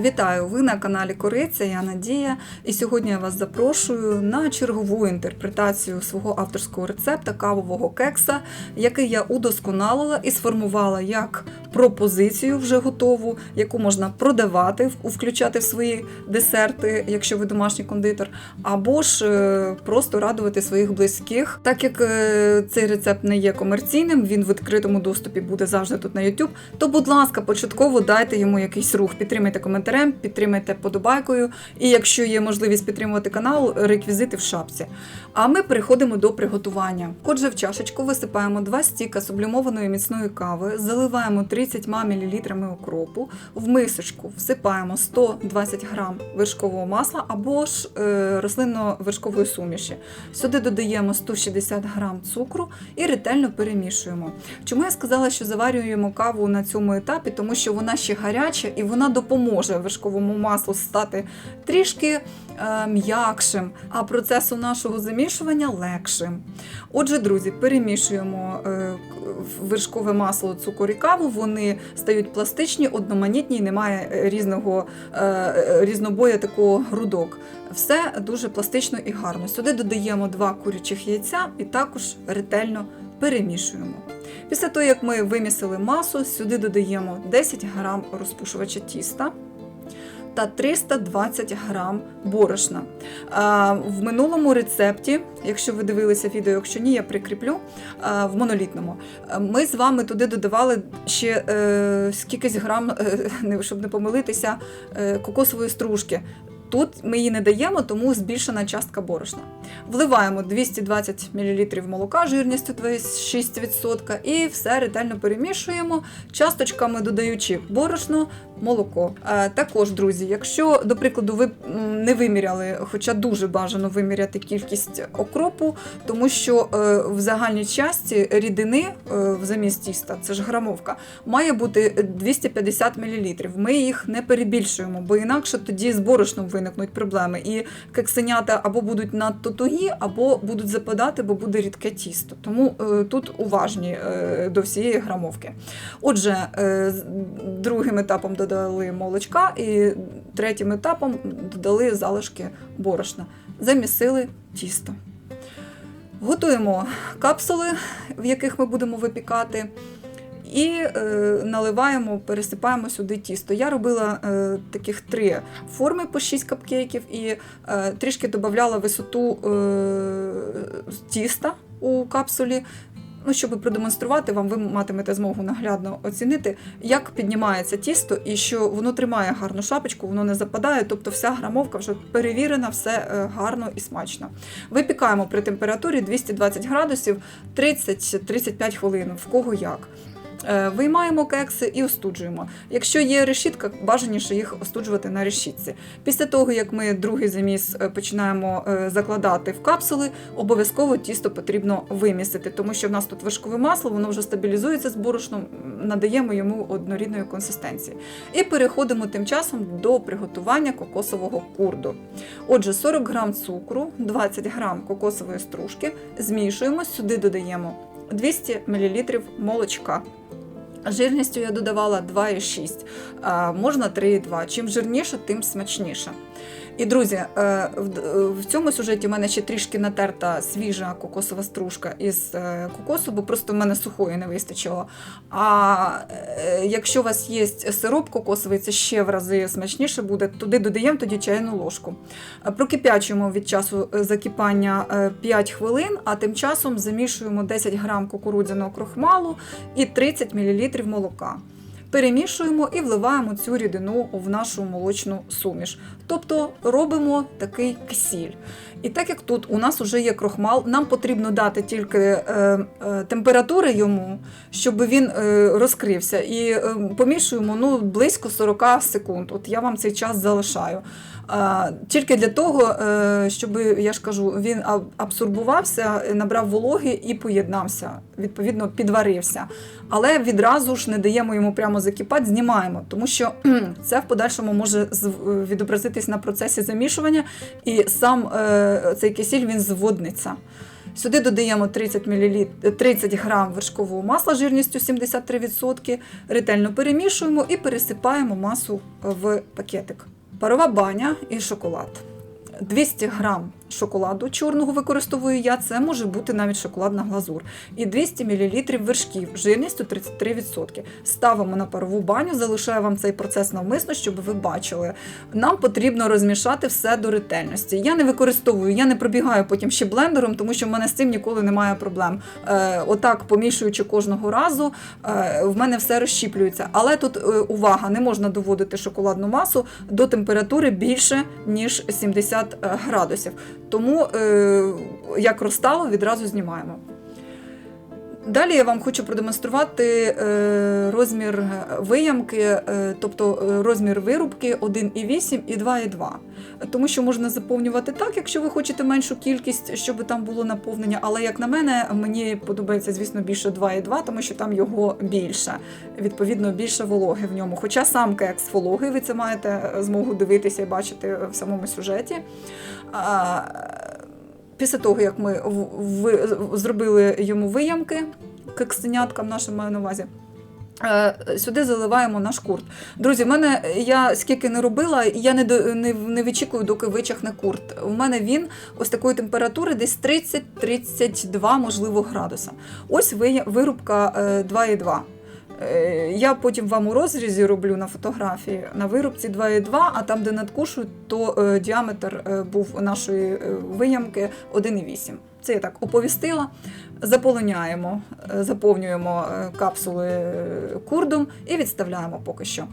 Вітаю! Ви на каналі Кориця, я Надія. І сьогодні я вас запрошую на чергову інтерпретацію свого авторського рецепта кавового кекса, який я удосконалила і сформувала як пропозицію вже готову, яку можна продавати, включати в свої десерти, якщо ви домашній кондитер, або ж е, просто радувати своїх близьких. Так як е, цей рецепт не є комерційним, він в відкритому доступі буде завжди тут на YouTube, то, будь ласка, початково дайте йому якийсь рух, підтримайте коментарем, підтримайте подобайкою. І якщо є можливість підтримувати канал, реквізити в шапці. А ми переходимо до приготування. Отже, в чашечку висипаємо 2 стіка сублімованої міцної кави, заливаємо 30 мл окропу, в мисочку всипаємо 120 г вершкового масла або ж е, рослинно-вершкової суміші. Сюди додаємо 160 г цукру і ретельно перемішуємо. Чому я сказала, що заварюємо каву на цьому етапі? Тому що вона ще гаряча і вона допоможе вершковому маслу стати трішки е, м'якшим, а процесу нашого замішування легшим. Отже, друзі, перемішуємо е, вершкове масло, цукор і каву. Вони стають пластичні, одноманітні, немає різного е, різнобоя такого грудок. Все дуже пластично і гарно. Сюди додаємо два курячих яйця і також ретельно перемішуємо. Після того, як ми вимісили масу, сюди додаємо 10 грам розпушувача тіста та 320 грам борошна. В минулому рецепті, якщо ви дивилися відео, якщо ні, я прикріплю в монолітному. Ми з вами туди додавали ще е, скількись грам, е, щоб не помилитися, е, кокосової стружки. Тут ми її не даємо, тому збільшена частка борошна. Вливаємо 220 мл молока жирністю 26% і все ретельно перемішуємо, часточками додаючи борошно, молоко. Е, також, друзі, якщо, до прикладу, ви не виміряли, хоча дуже бажано виміряти кількість окропу, тому що е, в загальній часті рідини е, замість тіста, це ж грамовка, має бути 250 мл. Ми їх не перебільшуємо, бо інакше тоді з борошном виникнуть проблеми. І кексенята або будуть надто тугі, або будуть западати, бо буде рідке тісто. Тому е, тут уважні е, до всієї грамовки. Отже, е, другим етапом додали молочка, і третім етапом додали залишки борошна. Замісили тісто. Готуємо капсули, в яких ми будемо випікати. І е, наливаємо, пересипаємо сюди тісто. Я робила е, таких три форми по 6 капкейків і е, трішки додавала висоту е, тіста у капсулі. Ну, щоб продемонструвати вам, ви матимете змогу наглядно оцінити, як піднімається тісто і що воно тримає гарну шапочку, воно не западає, тобто вся грамовка вже перевірена, все е, гарно і смачно. Випікаємо при температурі 220 градусів 30-35 хвилин, в кого як. Е, Виймаємо кекси і остуджуємо. Якщо є решітка, бажаніше їх остуджувати на решітці. Після того, як ми другий заміс е, починаємо е, закладати в капсули, обов'язково тісто потрібно вимісити, тому що в нас тут вершкове масло, воно вже стабілізується з борошном, надаємо йому однорідної консистенції. І переходимо тим часом до приготування кокосового курду. Отже, 40 грам цукру, 20 грам кокосової стружки, змішуємо, сюди додаємо 200 мл молочка. Жирністю я додавала 2,6, можна 3,2. Чим жирніше, тим смачніше. І, друзі, е, в- цьому сюжеті в мене ще трішки натерта свіжа кокосова стружка із е, кокосу, бо просто в мене сухої не вистачило. А е, якщо у вас є сироп кокосовий, це ще в рази смачніше буде. Туди додаємо тоді чайну ложку. Прокип'ячуємо від часу закипання е, 5 хвилин, а тим часом замішуємо 10 грам кукурудзяного крохмалу і 30 мл молока. Перемішуємо і вливаємо цю рідину в нашу молочну суміш. Тобто робимо такий ксіль. І так як тут у нас вже є крохмал, нам потрібно дати тільки е, е, температури йому, щоб він е, розкрився. І е, помішуємо ну, близько 40 секунд. От я вам цей час залишаю. Тільки для того, е, щоб я ж кажу, він абсорбувався, набрав вологи і поєднався, відповідно, підварився. Але відразу ж не даємо йому прямо закипати, знімаємо, тому що це в подальшому може відобразитись на процесі замішування, і сам е, цей кисіль він зводниться. Сюди додаємо 30 мл, 30 грам вершкового масла жирністю 73%, ретельно перемішуємо і пересипаємо масу в пакетик. Парова баня і шоколад. 200 грам шоколаду чорного використовую я, це може бути навіть шоколадна глазур. І 200 мл вершків жирністю 33%. Ставимо на парову баню, залишаю вам цей процес навмисно, щоб ви бачили. Нам потрібно розмішати все до ретельності. Я не використовую, я не пробігаю потім ще блендером, тому що в мене з цим ніколи немає проблем. Е, отак, помішуючи кожного разу, е, в мене все розщіплюється. Але тут е, увага, не можна доводити шоколадну масу до температури більше, ніж 70 градусів. Тому, е, як розтало, відразу знімаємо. Далі я вам хочу продемонструвати е, розмір виямки, е, тобто е, розмір вирубки 1,8 і 2,2. Тому що можна заповнювати так, якщо ви хочете меншу кількість, щоб там було наповнення. Але як на мене, мені подобається, звісно, більше 2,2, тому що там його більше. Відповідно, більше вологи в ньому. Хоча сам кекс вологий, ви це маєте змогу дивитися і бачити в самому сюжеті. Після того, як ми зробили йому виямки, кексеняткам нашим маю на увазі. е, Сюди заливаємо наш курт. Друзі, в мене я скільки не робила, я не, до- не, не вичікую, доки вичахне курт. У мене він ось такої температури, десь 30-32, можливо, градуса. Ось ви- вирубка е, 2,2. Е, Я потім вам у розрізі роблю на фотографії на виробці 2,2, а там, де надкушують, то е, діаметр е, був нашої виямки 1,8. Це я так оповістила. Заполоняємо, е, заповнюємо е, капсули е, курдом і відставляємо поки що.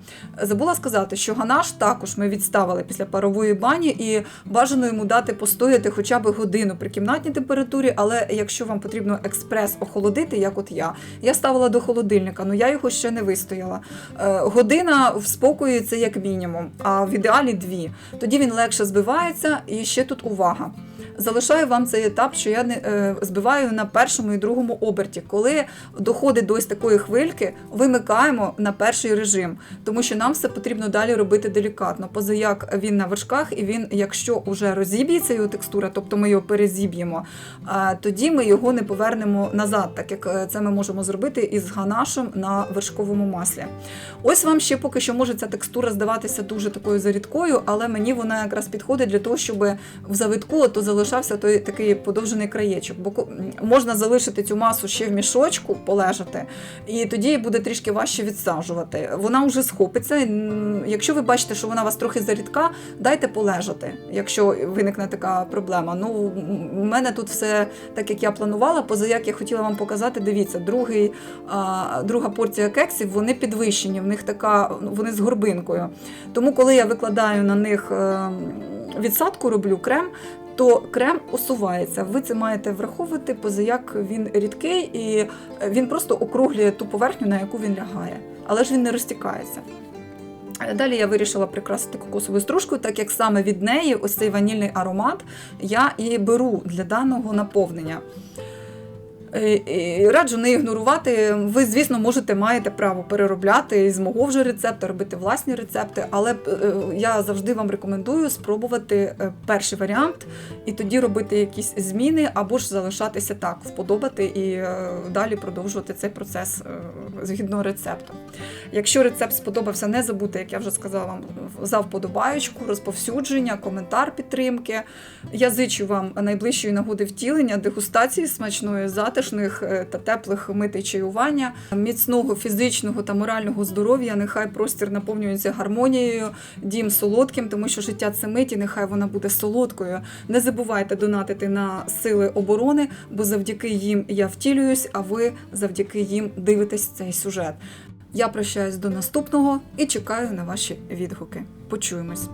Забула сказати, що ганаш також ми відставили після парової бані і бажано йому дати постояти хоча б годину при кімнатній температурі, але якщо вам потрібно експрес охолодити, як от я, я ставила до холодильника, але я його ще не вистояла. Година в спокої це як мінімум, а в ідеалі дві. Тоді він легше збивається, і ще тут увага. Залишаю вам цей етап, що я не е, збиваю на першому і другому оберті. Коли доходить до ось такої хвильки, вимикаємо на перший режим, тому що нам все потрібно далі робити делікатно. Позаяк він на вершках, і він, якщо вже розіб'ється його текстура, тобто ми його перезіб'ємо, тоді ми його не повернемо назад, так як е, це ми можемо зробити із ганашем на вершковому маслі. Ось вам ще поки що може ця текстура здаватися дуже такою зарідкою, але мені вона якраз підходить для того, щоб в завитку то залишався той такий подовжений краєчок. Бо можна залишити цю масу ще в мішочку, полежати, і тоді буде трішки важче відсаджувати. Вона вже схопиться. Якщо ви бачите, що вона вас трохи зарідка, дайте полежати, якщо виникне така проблема. Ну, у мене тут все так, як я планувала, позаяк я хотіла вам показати. Дивіться, другий, друга порція кексів вони підвищені, в них така, вони з горбинкою. Тому, коли я викладаю на них е, відсадку, роблю крем. То крем усувається. Ви це маєте враховувати, позаяк він рідкий і він просто округлює ту поверхню, на яку він лягає, але ж він не розтікається. Е, Далі я вирішила прикрасити кокосовою стружкою, так як саме від неї ось цей ванільний аромат я і беру для даного наповнення. Е, і Раджу не ігнорувати. Ви, звісно, можете маєте право переробляти з мого вже рецепту, робити власні рецепти, але е, я завжди вам рекомендую спробувати е, перший варіант і тоді робити якісь зміни, або ж залишатися так, вподобати і е, далі продовжувати цей процес е, згідно рецепту. Якщо рецепт сподобався, не забудьте, як я вже сказала вам, за вподобаючку, розповсюдження, коментар підтримки. Я зичу вам найближчої нагоди втілення, дегустації смачної, затишних е, та теплих митей чаювання, міцного фізичного та морального здоров'я. Нехай простір наповнюється гармонією, дім солодким, тому що життя це миті, нехай вона буде солодкою. Не забувайте донатити на сили оборони, бо завдяки їм я втілююсь, а ви завдяки їм дивитесь цей сюжет. Я прощаюсь до наступного і чекаю на ваші відгуки. Почуємось.